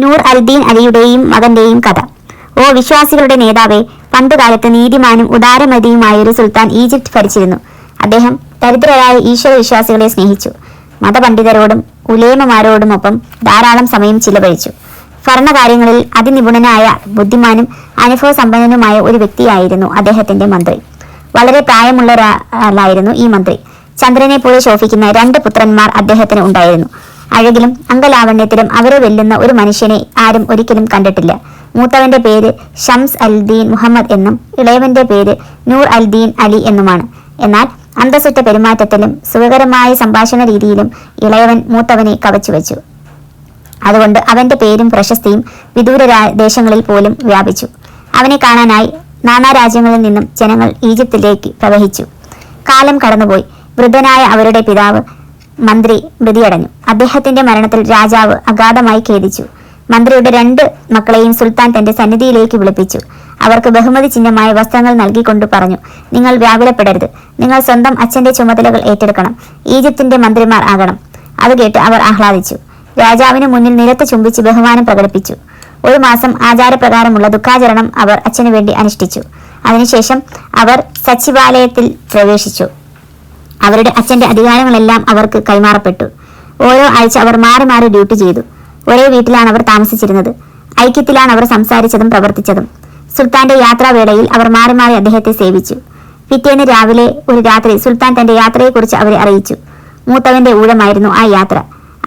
നൂർ അൽദീൻ അലിയുടെയും മകന്റെയും കഥ. ഓ വിശ്വാസികളുടെ നേതാവെ പണ്ടുകാലത്ത് നീതിമാനും ഉദാരമതിയുമായ ഒരു സുൽത്താൻ ഈജിപ്ത് ഭരിച്ചിരുന്നു. അദ്ദേഹം ദരിദ്രരായ ഈശ്വര വിശ്വാസികളെ സ്നേഹിച്ചു. മതപണ്ഡിതരോടും ഉലേമമാരോടുമൊപ്പം ധാരാളം സമയം ചിലവഴിച്ചു. ഭരണകാര്യങ്ങളിൽ അതിനിപുണനായ ബുദ്ധിമാനും അനുഭവസമ്പന്നനുമായ ഒരു വ്യക്തിയായിരുന്നു അദ്ദേഹത്തിന്റെ മന്ത്രി. വളരെ പ്രായമുള്ള ഒരാളായിരുന്നു ഈ മന്ത്രി. ചന്ദ്രനെ പോലെ ശോഭിക്കുന്ന രണ്ട് പുത്രന്മാർ അദ്ദേഹത്തിന് ഉണ്ടായിരുന്നു. അഴകിലും അംഗലാവണ്യത്തിലും അവരെ വെല്ലുന്ന ഒരു മനുഷ്യനെ ആരും ഒരിക്കലും കണ്ടിട്ടില്ല. മൂത്തവന്റെ പേര് ഷംസ് അൽദീൻ മുഹമ്മദ് എന്നും ഇളയവന്റെ പേര് നൂർ അൽദീൻ അലി എന്നുമാണ്. എന്നാൽ അന്തസ്സുറ്റ പെരുമാറ്റത്തിലും സുഖകരമായ സംഭാഷണ രീതിയിലും ഇളയവൻ മൂത്തവനെ കവച്ചു കവച്ചുവെച്ചു. അതുകൊണ്ട് അവന്റെ പേരും പ്രശസ്തിയും വിദൂര ദേശങ്ങളിൽ പോലും വ്യാപിച്ചു. അവനെ കാണാനായി നാനാ രാജ്യങ്ങളിൽ നിന്നും ജനങ്ങൾ ഈജിപ്തിലേക്ക് പ്രവഹിച്ചു. കാലം കടന്നുപോയി. വൃദ്ധനായ അവരുടെ പിതാവ് മന്ത്രി മൃതിയടഞ്ഞു. അദ്ദേഹത്തിന്റെ മരണത്തിൽ രാജാവ് അഗാധമായി ഖേദിച്ചു. മന്ത്രിയുടെ രണ്ട് മക്കളെയും സുൽത്താൻ തന്റെ സന്നിധിയിലേക്ക് വിളിപ്പിച്ചു. അവർക്ക് ബഹുമതി ചിഹ്നമായ വസ്ത്രങ്ങൾ നൽകിക്കൊണ്ട് പറഞ്ഞു നിങ്ങൾ വ്യാകുലപ്പെടരുത്. നിങ്ങൾ സ്വന്തം അച്ഛന്റെ ചുമതലകൾ ഏറ്റെടുക്കണം. ഈജിപ്തിന്റെ മന്ത്രിമാർ ആകണം. അത് കേട്ട് അവർ ആഹ്ലാദിച്ചു. രാജാവിന് മുന്നിൽ നിരത്ത് ചുംബിച്ച് ബഹുമാനം പ്രകടിപ്പിച്ചു. ഒരു മാസം ആചാരപ്രകാരമുള്ള ദുഃഖാചരണം അവർ അച്ഛനു വേണ്ടി അനുഷ്ഠിച്ചു. അതിനുശേഷം അവർ സച്ചിവാലയത്തിൽ പ്രവേശിച്ചു. അവരുടെ അച്ഛന്റെ അധികാരങ്ങളെല്ലാം അവർക്ക് കൈമാറപ്പെട്ടു. ഓരോ ആഴ്ച അവർ മാറി മാറി ഡ്യൂട്ടി ചെയ്തു. ഒരേ വീട്ടിലാണ് അവർ താമസിച്ചിരുന്നത്. ഐക്യത്തിലാണ് അവർ സംസാരിച്ചതും പ്രവർത്തിച്ചതും. സുൽത്താന്റെ യാത്രാവേളയിൽ അവർ മാറി മാറി അദ്ദേഹത്തെ സേവിച്ചു. പിറ്റേന്ന് രാവിലെ ഒരു രാത്രി സുൽത്താൻ തന്റെ യാത്രയെക്കുറിച്ച് അവരെ അറിയിച്ചു. മൂത്തവന്റെ ഊഴമായിരുന്നു ആ യാത്ര.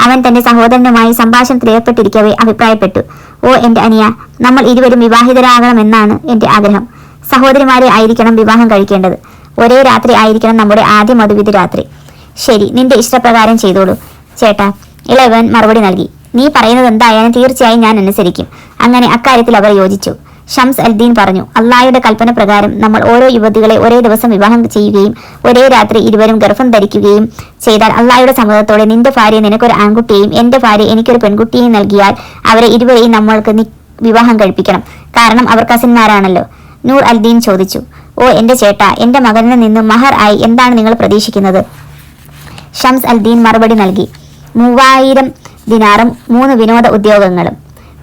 അവൻ തന്റെ സഹോദരനുമായി സംഭാഷണത്തിൽ ഏർപ്പെട്ടിരിക്കവേ അഭിപ്രായപ്പെട്ടു. ഓ എന്റെ അനിയ നമ്മൾ ഇരുവരും വിവാഹിതരാകണമെന്നാണ് എന്റെ ആഗ്രഹം. സഹോദരിമാരെ ആയിരിക്കണം വിവാഹം കഴിക്കേണ്ടത്. ഒരേ രാത്രി ആയിരിക്കണം നമ്മുടെ ആദ്യ മധുവിധ രാത്രി. ശരി നിന്റെ ഇഷ്ടപ്രകാരം ചെയ്തോളൂ. ചേട്ടാ ഇളവൻ മറുപടി നൽകി. നീ പറയുന്നത് എന്തായാലും തീർച്ചയായും ഞാൻ അനുസരിക്കും. അങ്ങനെ അക്കാര്യത്തിൽ അവർ യോജിച്ചു. ഷംസ് അൽദീൻ പറഞ്ഞു അള്ളാഹയുടെ കൽപ്പന പ്രകാരം നമ്മൾ ഓരോ യുവതികളെ ഒരേ ദിവസം വിവാഹം ചെയ്യുകയും ഒരേ രാത്രി ഇരുവരും ഗർഭം ധരിക്കുകയും ചെയ്താൽ അള്ളാഹയുടെ സമ്മതത്തോടെ നിന്റെ ഭാര്യ നിനക്കൊരു ആൺകുട്ടിയെയും എന്റെ ഭാര്യ എനിക്കൊരു പെൺകുട്ടിയെയും നൽകിയാൽ അവരെ ഇരുവരെയും നമ്മൾക്ക് വിവാഹം കഴിപ്പിക്കണം. കാരണം അവർ കസിന്മാരാണല്ലോ നൂർ അൽദീൻ ചോദിച്ചു. ഓ എന്റെ ചേട്ടാ എന്റെ മകനിൽ നിന്ന് മഹർ ആയി എന്താണ് നിങ്ങൾ പ്രതീക്ഷിക്കുന്നത്? ഷംസ് അൽദീൻ മറുപടി നൽകി. മൂവായിരം ദിനാറും മൂന്ന് വിനോദ ഉദ്യോഗങ്ങളും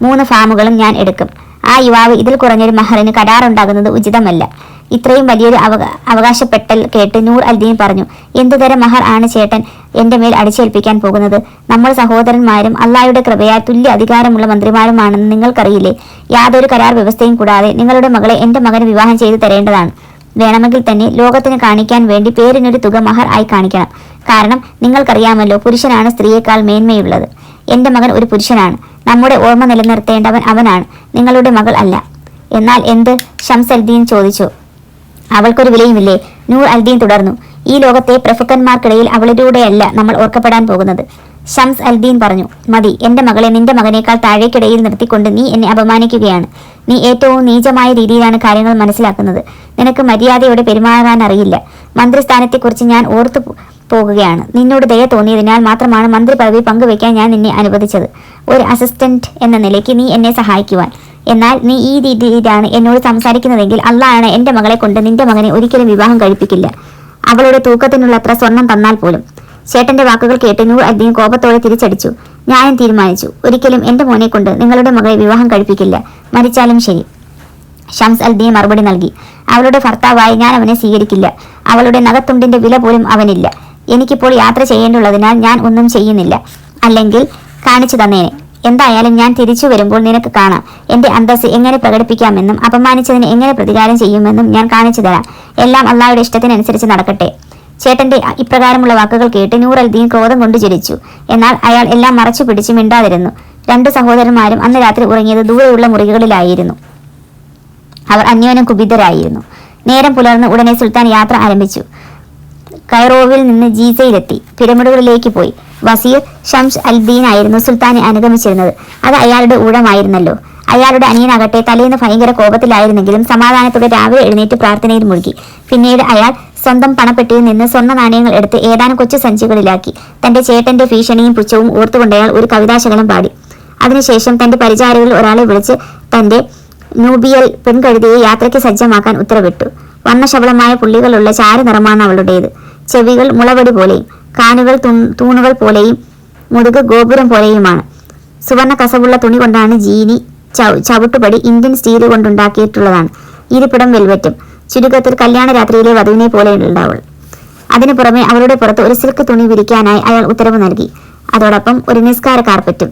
മൂന്ന് ഫാമുകളും ഞാൻ എടുക്കും. ആ യുവാവ് ഇതിൽ കുറഞ്ഞൊരു മഹറിന് കരാറുണ്ടാകുന്നത് ഉചിതമല്ല. ഇത്രയും വലിയൊരു അവക അവകാശപ്പെട്ടൽ കേട്ട് നൂർ അൽദീൻ പറഞ്ഞു എന്തുതരം മഹർ ആണ് ചേട്ടൻ എന്റെ മേൽ അടിച്ചേൽപ്പിക്കാൻ പോകുന്നത്? നമ്മൾ സഹോദരന്മാരും അള്ളാഹയുടെ കൃപയാൽ തുല്യ അധികാരമുള്ള മന്ത്രിമാരുമാണെന്ന് നിങ്ങൾക്കറിയില്ലേ? യാതൊരു കരാർ വ്യവസ്ഥയും കൂടാതെ നിങ്ങളുടെ മകളെ എന്റെ മകന് വിവാഹം ചെയ്തു തരേണ്ടതാണ്. വേണമെങ്കിൽ തന്നെ ലോകത്തിന് കാണിക്കാൻ വേണ്ടി പേരിനൊരു തുക മഹർ ആയി കാണിക്കണം. കാരണം നിങ്ങൾക്കറിയാമല്ലോ പുരുഷനാണ് സ്ത്രീയേക്കാൾ മേന്മയുള്ളത്. എന്റെ മകൻ ഒരു പുരുഷനാണ്. നമ്മുടെ ഓർമ്മ നിലനിർത്തേണ്ടവൻ അവനാണ്. നിങ്ങളുടെ മകൾ അല്ല. എന്നാൽ എന്ത്? ഷംസ് അൽദീൻ ചോദിച്ചു. അവൾക്കൊരു വിലയുമില്ലേ? നൂർ അൽദീൻ തുടർന്നു. ഈ ലോകത്തെ പ്രഭുക്കന്മാർക്കിടയിൽ അവളിലൂടെയല്ല നമ്മൾ ഓർക്കപ്പെടാൻ പോകുന്നത്. ഷംസ് അൽദീൻ പറഞ്ഞു മതി എന്റെ മകളെ നിന്റെ മകനേക്കാൾ താഴേക്കിടയിൽ നിർത്തിക്കൊണ്ട് നീ എന്നെ അപമാനിക്കുകയാണ്. നീ ഏറ്റവും നീചമായ രീതിയിലാണ് കാര്യങ്ങൾ മനസ്സിലാക്കുന്നത്. നിനക്ക് മര്യാദയോടെ പെരുമാറാൻ അറിയില്ല മന്ത്രിസ്ഥാനത്തെക്കുറിച്ച് ഞാൻ ഓർത്തു പോകുകയാണ്. നിന്നോട് ദയ തോന്നിയതിനാൽ മാത്രമാണ് മന്ത്രി പദവി പങ്കുവയ്ക്കാൻ ഞാൻ നിന്നെ അനുവദിച്ചത്. ഒരു അസിസ്റ്റന്റ് എന്ന നിലയ്ക്ക് നീ എന്നെ സഹായിക്കുവാൻ. എന്നാൽ നീ ഈ രീതിയിലാണ് എന്നോട് സംസാരിക്കുന്നതെങ്കിൽ അള്ളാണ് എന്റെ മകളെ കൊണ്ട് നിന്റെ മകനെ ഒരിക്കലും വിവാഹം കഴിപ്പിക്കില്ല. അവളുടെ തൂക്കത്തിനുള്ളത്ര സ്വർണം തന്നാൽ പോലും. ചേട്ടന്റെ വാക്കുകൾ കേട്ട് നൂർ അദ്ദേഹം കോപത്തോടെ തിരിച്ചടിച്ചു. ഞാനും തീരുമാനിച്ചു. ഒരിക്കലും എന്റെ മോനെ കൊണ്ട് നിങ്ങളുടെ മകളെ വിവാഹം കഴിപ്പിക്കില്ല. മരിച്ചാലും ശരി. ഷംസ് അൽദീൻ മറുപടി നൽകി. അവളുടെ ഭർത്താവായി ഞാൻ അവനെ സ്വീകരിക്കില്ല. അവളുടെ നഖത്തുണ്ടിന്റെ വില പോലും അവനില്ല. എനിക്കിപ്പോൾ യാത്ര ചെയ്യേണ്ടുള്ളതിനാൽ ഞാൻ ഒന്നും ചെയ്യുന്നില്ല. അല്ലെങ്കിൽ കാണിച്ചു തന്നേനെ. എന്തായാലും ഞാൻ തിരിച്ചു വരുമ്പോൾ നിനക്ക് കാണാം. എന്റെ അന്തസ് എങ്ങനെ പ്രകടിപ്പിക്കാമെന്നും അപമാനിച്ചതിന് എങ്ങനെ പ്രതികാരം ചെയ്യുമെന്നും ഞാൻ കാണിച്ചു തരാം. എല്ലാം അള്ളാഹയുടെ ഇഷ്ടത്തിനനുസരിച്ച് നടക്കട്ടെ. ചേട്ടന്റെ ഇപ്രകാരമുള്ള വാക്കുകൾ കേട്ട് നൂർ അൽദീൻ ക്രോധം കൊണ്ട് ജ്വലിച്ചു. എന്നാൽ അയാൾ എല്ലാം മറച്ചു പിടിച്ച് മിണ്ടാതിരുന്നു. രണ്ട് സഹോദരന്മാരും അന്ന് രാത്രി ഉറങ്ങിയത് ദൂരെയുള്ള മുറികളിലായിരുന്നു. അവർ അന്യോന്യം കുപിതരായിരുന്നു നേരം പുലർന്ന് ഉടനെ സുൽത്താൻ യാത്ര ആരംഭിച്ചു. കൈറോവിൽ നിന്ന് ജീസയിലെത്തി. പിരമിഡുകളിലേക്ക് പോയി. വസീർ ഷംസ് അൽദീൻ ആയിരുന്നു സുൽത്താനെ അനുഗമിച്ചിരുന്നത്. അത് അയാളുടെ ഊഴമായിരുന്നല്ലോ. അയാളുടെ അനിയനാകട്ടെ തലേന്ന് ഭയങ്കര കോപത്തിലായിരുന്നെങ്കിലും സമാധാനത്തോടെ രാവിലെ എഴുന്നേറ്റ് പ്രാർത്ഥനയിൽ മുഴുകി. പിന്നീട് അയാൾ സ്വന്തം പണപ്പെട്ടിയിൽ നിന്ന് സ്വർണ നാണയങ്ങൾ എടുത്ത് ഏതാനും കൊച്ചു സഞ്ചികളിലാക്കി. തന്റെ ചേട്ടന്റെ ഭീഷണിയും പുച്ഛവും ഓർത്തുകൊണ്ട് അയാൾ ഒരു കവിതാശകലം പാടി. അതിനുശേഷം തന്റെ പരിചാരകളിൽ ഒരാളെ വിളിച്ച് തന്റെ നൂബിയൽ പെൺകഴുതിയെ യാത്രയ്ക്ക് സജ്ജമാക്കാൻ ഉത്തരവിട്ടു. വർണശബളമായ പുള്ളികളുള്ള ചാരനിറമാണ് അവളുടേത്. ചെവികൾ മുളവടി പോലെയും കാനുകൾ തൂണുകൾ പോലെയും മുതുക് ഗോപുരം പോലെയുമാണ്. സുവർണ കസവുള്ള തുണി കൊണ്ടാണ് ജീനി ചവ- ചവിട്ടുപടി ഇന്ത്യൻ സ്റ്റീൽ കൊണ്ടുണ്ടാക്കിയിട്ടുള്ളതാണ്. ഇരിപ്പിടം വെൽവെറ്റും. ചുരുക്കത്തിൽ കല്യാണ രാത്രിയിലെ വധുവിനെ പോലെയുണ്ടാവൾ അതിനു പുറമെ അവരുടെ പുറത്ത് ഒരു സിൽക്ക് തുണി വിരിക്കാനായി അയാൾ ഉത്തരവ് നൽകി. അതോടൊപ്പം ഒരു നിസ്കാര കാർപ്പറ്റും.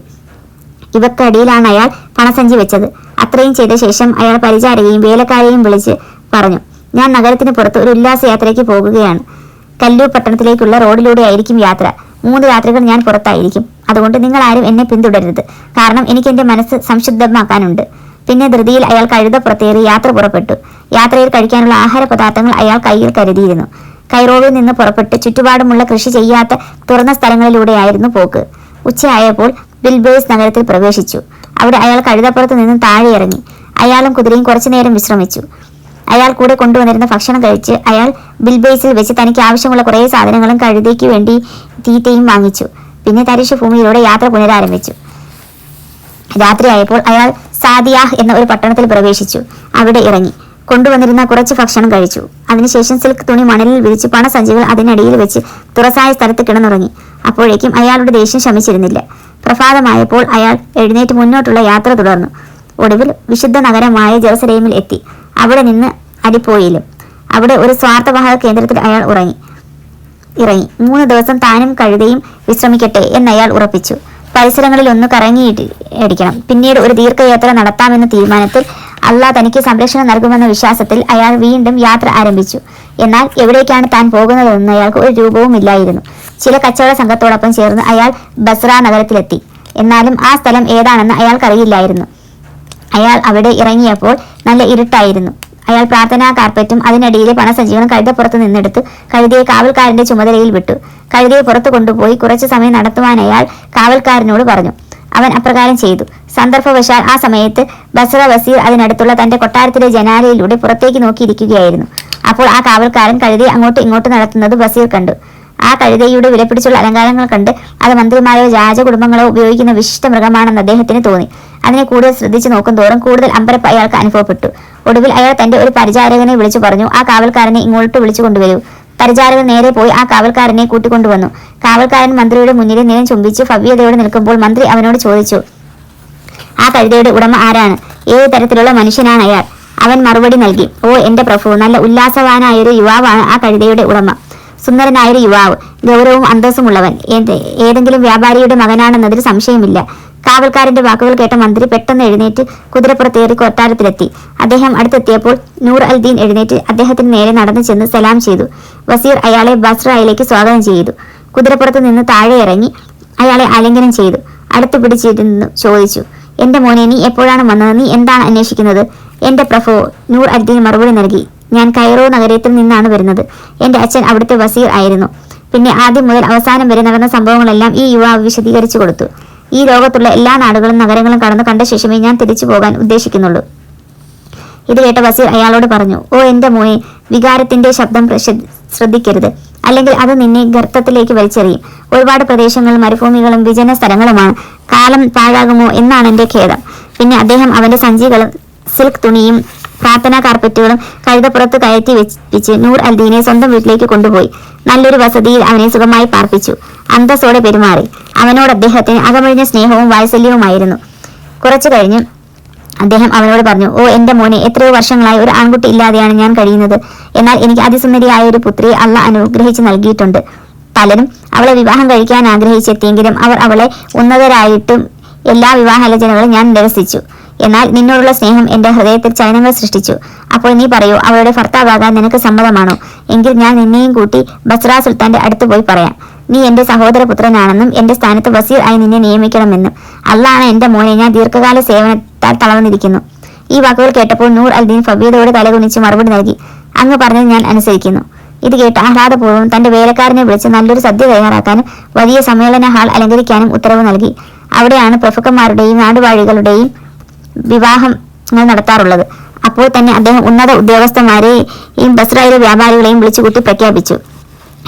ഇവക്കടിയിലാണ് അയാൾ പണസഞ്ചി വെച്ചത്. അത്രയും ചെയ്ത ശേഷം അയാൾ പരിചാരകയും വേലക്കാരെയും വിളിച്ച് പറഞ്ഞു ഞാൻ നഗരത്തിന് പുറത്ത് ഒരു ഉല്ലാസയാത്രയ്ക്ക് പോകുകയാണ്. കല്ലൂർ പട്ടണത്തിലേക്കുള്ള റോഡിലൂടെ ആയിരിക്കും യാത്ര. മൂന്ന് രാത്രികൾ ഞാൻ പുറത്തായിരിക്കും. അതുകൊണ്ട് നിങ്ങൾ ആരും എന്നെ പിന്തുടരരുത്. കാരണം എനിക്ക് എന്റെ മനസ്സ് സംശുദ്ധമാക്കാനുണ്ട്. പിന്നെ ധൃതിയിൽ അയാൾ കഴുതപ്പുറത്തേറി യാത്ര പുറപ്പെട്ടു. യാത്രയിൽ കഴിക്കാനുള്ള ആഹാര പദാർത്ഥങ്ങൾ അയാൾ കയ്യിൽ കരുതിയിരുന്നു. കൈറോവിൽ നിന്ന് പുറപ്പെട്ട് ചുറ്റുപാടുമുള്ള കൃഷി ചെയ്യാത്ത തുറന്ന സ്ഥലങ്ങളിലൂടെയായിരുന്നു പോക്ക്. ഉച്ചയായപ്പോൾ ബിൽബേസ് നഗരത്തിൽ പ്രവേശിച്ചു. അവിടെ അയാൾ കഴുതപ്പുറത്ത് നിന്ന് താഴെ ഇറങ്ങി അയാളും കുതിരയും കുറച്ചുനേരം വിശ്രമിച്ചു. അയാൾ കൂടെ കൊണ്ടുവന്നിരുന്ന ഭക്ഷണം കഴിച്ച് അയാൾ ബിൽബേസിൽ വെച്ച് തനിക്ക് ആവശ്യമുള്ള കുറേ സാധനങ്ങളും കഴുതയ്ക്ക് വേണ്ടി തീറ്റയും വാങ്ങിച്ചു. പിന്നെ തരിശു ഭൂമിയിലൂടെ യാത്ര പുനരാരംഭിച്ചു. രാത്രിയായപ്പോൾ അയാൾ സാദിയാഹ് എന്ന ഒരു പട്ടണത്തിൽ പ്രവേശിച്ചു. അവിടെ ഇറങ്ങി. കൊണ്ടുവന്നിരുന്ന കുറച്ച് ഭക്ഷണം കഴിച്ചു. അതിനുശേഷം സിൽക്ക് തുണി മണലിൽ വിരിച്ച് പണസഞ്ചികൾ അതിനടിയിൽ വെച്ച് തുറസായ സ്ഥലത്ത് കിടന്നുറങ്ങി. അപ്പോഴേക്കും അയാളുടെ ദേഷ്യം ശമിച്ചിരുന്നില്ല. പ്രഭാതമായപ്പോൾ അയാൾ എഴുന്നേറ്റ് മുന്നോട്ടുള്ള യാത്ര തുടർന്നു. ഒടുവിൽ വിശുദ്ധ നഗരമായ ജെറുസലേമിൽ എത്തി. അവിടെ നിന്ന് അരിപ്പോയിലും അവിടെ ഒരു സ്വാർത്ഥവാഹക കേന്ദ്രത്തിൽ അയാൾ ഉറങ്ങി. ഇറങ്ങി. മൂന്ന് ദിവസം താനും കഴുതയും വിശ്രമിക്കട്ടെ എന്ന് അയാൾ ഉറപ്പിച്ചു. പരിസരങ്ങളിൽ ഒന്ന് കറങ്ങി അടിക്കണം. പിന്നീട് ഒരു ദീർഘയാത്ര നടത്താമെന്ന തീരുമാനത്തിൽ അള്ളാഹ് തനിക്ക് സംരക്ഷണം നൽകുമെന്ന വിശ്വാസത്തിൽ അയാൾ വീണ്ടും യാത്ര ആരംഭിച്ചു. എന്നാൽ എവിടേക്കാണ് താൻ പോകുന്നതെന്ന് അയാൾക്ക് ഒരു രൂപവും ഇല്ലായിരുന്നു. ചില കച്ചവട സംഘത്തോടൊപ്പം ചേർന്ന് അയാൾ ബസ്ര നഗരത്തിലെത്തി. എന്നാലും ആ സ്ഥലം ഏതാണെന്ന് അയാൾക്കറിയില്ലായിരുന്നു. അയാൾ അവിടെ ഇറങ്ങിയപ്പോൾ നല്ല ഇരുട്ടായിരുന്നു. അയാൾ പ്രാർത്ഥനാ കാർപ്പറ്റും അതിനടിയിലെ പണസഞ്ചികളും കഴുതപ്പുറത്ത് നിന്നെടുത്ത് കഴുതിയെ കാവൽക്കാരന്റെ ചുമതലയിൽ വിട്ടു. കഴുതിയെ പുറത്തു കൊണ്ടുപോയി കുറച്ചു സമയം നടത്തുവാൻ അയാൾ കാവൽക്കാരനോട് പറഞ്ഞു. അവൻ അപ്രകാരം ചെയ്തു. സന്ദർഭവശാൽ ആ സമയത്ത് ബസറ വസീർ അതിനടുത്തുള്ള തന്റെ കൊട്ടാരത്തിലെ ജനാലയിലൂടെ പുറത്തേക്ക് നോക്കിയിരിക്കുകയായിരുന്നു. അപ്പോൾ ആ കാവൽക്കാരൻ കഴുതി അങ്ങോട്ടും ഇങ്ങോട്ടും നടത്തുന്നത് ബസീർ കണ്ടു. ആ കഴുതയുടെ വിലപിടിച്ചുള്ള അലങ്കാരങ്ങൾ കണ്ട് അത് മന്ത്രിമാരോ രാജകുടുംബങ്ങളോ ഉപയോഗിക്കുന്ന വിശിഷ്ട മൃഗമാണെന്ന് അദ്ദേഹത്തിന് തോന്നി. അതിനെ കൂടുതൽ ശ്രദ്ധിച്ചു നോക്കും തോറും കൂടുതൽ അമ്പരപ്പ് അയാൾക്ക് അനുഭവപ്പെട്ടു. ഒടുവിൽ അയാൾ തന്റെ ഒരു പരിചാരകനെ വിളിച്ചു പറഞ്ഞു ആ കാവൽക്കാരനെ ഇങ്ങോട്ട് വിളിച്ചു കൊണ്ടുവരൂ. പരിചാരകൻ നേരെ പോയി ആ കാവൽക്കാരനെ കൂട്ടിക്കൊണ്ടുവന്നു. കാവൽക്കാരൻ മന്ത്രിയുടെ മുന്നിൽ നിലം ചുംബിച്ച് ഭവ്യതയോടെ നിൽക്കുമ്പോൾ മന്ത്രി അവനോട് ചോദിച്ചു ആ കഴുതയുടെ ഉടമ ആരാണ്? ഏത് തരത്തിലുള്ള മനുഷ്യനാണ് അയാൾ? അവൻ മറുപടി നൽകി ഓ എന്റെ പ്രഭു നല്ല ഉല്ലാസവാനായൊരു യുവാവാണ് ആ കഴുതയുടെ ഉടമ. സുന്ദരനായൊരു യുവാവ് ഗൗരവവും അന്തസ്സുമുള്ളവൻ. ഏത് ഏതെങ്കിലും വ്യാപാരിയുടെ മകനാണെന്നതിൽ സംശയമില്ല. കാവൽക്കാരന്റെ വാക്കുകൾ കേട്ട മന്ത്രി പെട്ടെന്ന് എഴുന്നേറ്റ് കുതിരപ്പുറത്തേറി കൊട്ടാരത്തിലെത്തി. അദ്ദേഹം അടുത്തെത്തിയപ്പോൾ നൂർ അൽ ദീൻ എഴുന്നേറ്റ് അദ്ദേഹത്തിന് നേരെ നടന്നു ചെന്ന് സലാം ചെയ്തു. വസീർ അയാളെ ബസ്രയിലേക്ക് സ്വാഗതം ചെയ്തു. കുതിരപ്പുറത്ത് നിന്ന് താഴെ ഇറങ്ങി അയാളെ ആലിംഗനം ചെയ്തു. അടുത്ത് പിടിച്ചിരുന്നു ചോദിച്ചു എന്റെ മോനെ നീ എപ്പോഴാണ് വന്നത്? നീ എന്താണ് അന്വേഷിക്കുന്നത്? എന്റെ പ്രഭു നൂർ അൽദീൻ മറുപടി നൽകി. ഞാൻ കൈറോ നഗരത്തിൽ നിന്നാണ് വരുന്നത്. എന്റെ അച്ഛൻ അവിടുത്തെ വസീർ ആയിരുന്നു. പിന്നെ ആദ്യം മുതൽ അവസാനം വരെ നടന്ന സംഭവങ്ങളെല്ലാം ഈ യുവാവ് വിശദീകരിച്ചു കൊടുത്തു. ഈ ലോകത്തുള്ള എല്ലാ നാടുകളും നഗരങ്ങളും കടന്നു കണ്ട ശേഷമേ ഞാൻ തിരിച്ചു പോകാൻ ഉദ്ദേശിക്കുന്നുള്ളൂ. ഇത് കേട്ട വസീർ അയാളോട് പറഞ്ഞു ഓ എന്റെ മോയെ വികാരത്തിന്റെ ശബ്ദം ശ്രദ്ധിക്കരുത്. അല്ലെങ്കിൽ അത് നിന്നെ ഗർത്തത്തിലേക്ക് വലിച്ചെറിയും. ഒരുപാട് പ്രദേശങ്ങൾ മരുഭൂമികളും വിജന സ്ഥലങ്ങളുമാണ്. കാലം പാഴാകുമോ എന്നാണ് എന്റെ ഖേദം. പിന്നെ അദ്ദേഹം അവന്റെ സഞ്ചികളും സിൽക്ക് തുണിയും പ്രാർത്ഥനാ കാർപ്പറ്റുകളും കഴുതപ്പുറത്ത് കയറ്റി വെച്ച് നൂർ അൽദീനെ സ്വന്തം വീട്ടിലേക്ക് കൊണ്ടുപോയി. നല്ലൊരു വസതിയിൽ അവനെ സുഖമായി പാർപ്പിച്ചു. അന്തസ്സോടെ പെരുമാറി. അവനോട് അദ്ദേഹത്തിന് അകമഴിഞ്ഞ സ്നേഹവും വാത്സല്യവുമായിരുന്നു. കുറച്ചു കഴിഞ്ഞ് അദ്ദേഹം അവനോട് പറഞ്ഞു ഓ എന്റെ മോനെ എത്രയോ വർഷങ്ങളായി ഒരു ആൺകുട്ടി ഇല്ലാതെയാണ് ഞാൻ കഴിയുന്നത്. എന്നാൽ എനിക്ക് അതിസുന്ദരിയായ ഒരു പുത്രിയെ അള്ള അനുഗ്രഹിച്ചു നൽകിയിട്ടുണ്ട്. പലരും അവളെ വിവാഹം കഴിക്കാൻ ആഗ്രഹിച്ചെത്തിയെങ്കിലും അവർ അവളെ ഉന്നതരായിട്ടും എല്ലാ വിവാഹാലോചനകളും ഞാൻ നിരസിച്ചു. എന്നാൽ നിന്നോടുള്ള സ്നേഹം എന്റെ ഹൃദയത്തിൽ ചലനങ്ങൾ സൃഷ്ടിച്ചു. അപ്പോൾ നീ പറയൂ അവളുടെ ഭർത്താവാകാൻ നിനക്ക് സമ്മതമാണോ? എങ്കിൽ ഞാൻ നിന്നെയും കൂട്ടി ബസ്ര സുൽത്താന്റെ അടുത്ത് പോയി പറയാം. നീ എന്റെ സഹോദരപുത്രനാണെന്നും എന്റെ സ്ഥാനത്ത് വസീർ ആയി നിന്നെ നിയമിക്കണമെന്നും. അള്ളാണ് എന്റെ മോനെ ഞാൻ ദീർഘകാല സേവനത്താൽ തളർന്നിരിക്കുന്നു. ഈ വാക്കുകൾ കേട്ടപ്പോൾ നൂർ അൽദീൻ ഫബീദയോട് തലകുനിച്ച് മറുപടി നൽകി. അങ്ങ് പറഞ്ഞത് ഞാൻ അനുസരിക്കുന്നു. ഇത് കേട്ട് ആഹ്ലാദപൂർവം തന്റെ വേലക്കാരനെ വിളിച്ച് നല്ലൊരു സദ്യ തയ്യാറാക്കാനും വലിയ സമ്മേളന ഹാൾ അലങ്കരിക്കാനും ഉത്തരവ് നൽകി. അവിടെയാണ് പ്രഭുക്കന്മാരുടെയും നാടുവാഴികളുടെയും വിവാഹങ്ങൾ നടത്താറുള്ളത്. അപ്പോൾ തന്നെ അദ്ദേഹം ഉന്നത ഉദ്യോഗസ്ഥന്മാരെയും ബസ്രയിലെ വ്യാപാരികളെയും വിളിച്ചുകൂട്ടി പ്രഖ്യാപിച്ചു.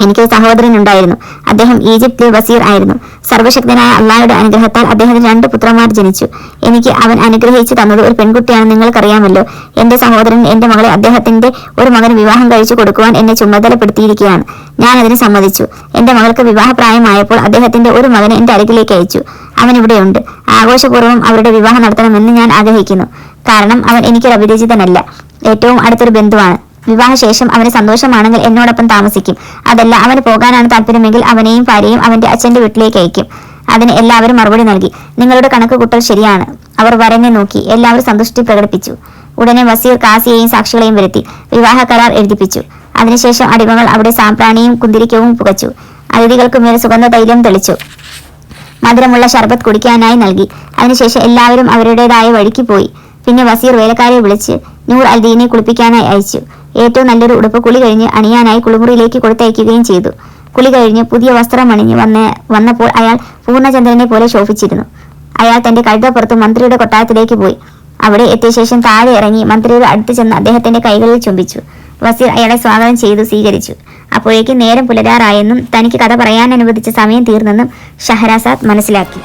എനിക്ക് സഹോദരൻ ഉണ്ടായിരുന്നു. അദ്ദേഹം ഈജിപ്തിലെ വസീർ ആയിരുന്നു. സർവശക്തനായ അള്ളാഹയുടെ അനുഗ്രഹത്താൽ അദ്ദേഹത്തിന് രണ്ട് പുത്രന്മാർ ജനിച്ചു. എനിക്ക് അവൻ അനുഗ്രഹിച്ചു തന്നത് ഒരു പെൺകുട്ടിയാണ് നിങ്ങൾക്കറിയാമല്ലോ. എന്റെ സഹോദരൻ എന്റെ മകളെ അദ്ദേഹത്തിന്റെ ഒരു മകന് വിവാഹം കഴിച്ചു കൊടുക്കുവാൻ എന്നെ ചുമതലപ്പെടുത്തിയിരിക്കുകയാണ്. ഞാൻ അതിന് സമ്മതിച്ചു. എന്റെ മകൾക്ക് വിവാഹപ്രായമായപ്പോൾ അദ്ദേഹത്തിന്റെ ഒരു മകനെ എന്റെ അരികിലേക്ക് അയച്ചു. അവൻ ഇവിടെയുണ്ട് ആഘോഷപൂർവം അവരുടെ വിവാഹം നടത്തണമെന്ന് ഞാൻ ആഗ്രഹിക്കുന്നു. കാരണം അവൻ എനിക്കൊരു അഭിരുചിതനല്ല. ഏറ്റവും അടുത്തൊരു ബന്ധുവാണ്. വിവാഹശേഷം അവന് സന്തോഷമാണെങ്കിൽ എന്നോടൊപ്പം താമസിക്കും. അതല്ല അവന് പോകാനാണ് താല്പര്യമെങ്കിൽ അവനെയും ഭാര്യയും അവന്റെ അച്ഛന്റെ വീട്ടിലേക്ക് അയക്കും. അതിന് എല്ലാവരും മറുപടി നൽകി. നിങ്ങളുടെ കണക്ക് കൂട്ടൽ ശരിയാണ്. അവർ വരനെ നോക്കി. എല്ലാവരും സന്തുഷ്ടി പ്രകടിപ്പിച്ചു. ഉടനെ വസീർ കാസിയെയും സാക്ഷികളെയും വരുത്തി. വിവാഹ കരാർ എഴുതിപ്പിച്ചു. അതിനുശേഷം അടിമകൾ അവിടെ സാമ്പ്രാണിയും കുന്തിരിക്കവും പുകച്ചു. അതിഥികൾക്ക് മേൽ സുഗന്ധ തൈലം തെളിച്ചു. മധുരമുള്ള ശർബത്ത് കുടിക്കാനായി നൽകി. അതിനുശേഷം എല്ലാവരും അവരുടേതായ വഴിക്ക് പോയി. പിന്നെ വസീർ വേലക്കാരെ വിളിച്ച് നൂർ അൽദീനെ കുളിപ്പിക്കാനായി അയച്ചു. ഏറ്റവും നല്ലൊരു ഉടുപ്പ് കുളി കഴിഞ്ഞ് അണിയാനായി കുളിമുറിയിലേക്ക് കൊടുത്തയക്കുകയും ചെയ്തു. കുളി കഴിഞ്ഞ് പുതിയ വസ്ത്രം അണിഞ്ഞ് വന്ന വന്നപ്പോൾ അയാൾ പൂർണചന്ദ്രനെ പോലെ ശോഭിച്ചിരുന്നു. അയാൾ തന്റെ കഴുതപ്പുറത്ത് മന്ത്രിയുടെ കൊട്ടാരത്തിലേക്ക് പോയി. അവിടെ എത്തിയ ശേഷം താഴെ ഇറങ്ങി മന്ത്രിയുടെ അടുത്ത് ചെന്ന് അദ്ദേഹത്തിന്റെ കൈകളിൽ ചുംബിച്ചു. വസീർ അയാളെ സ്വാഗതം ചെയ്തു സ്വീകരിച്ചു. അപ്പോഴേക്കും നേരം പുലരാറായെന്നും തനിക്ക് കഥ പറയാൻ അനുവദിച്ച സമയം തീർന്നെന്നും ഷഹരാസാദ് മനസ്സിലാക്കി.